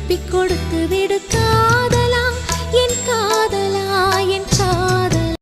திருப்பி கொடுத்து விடு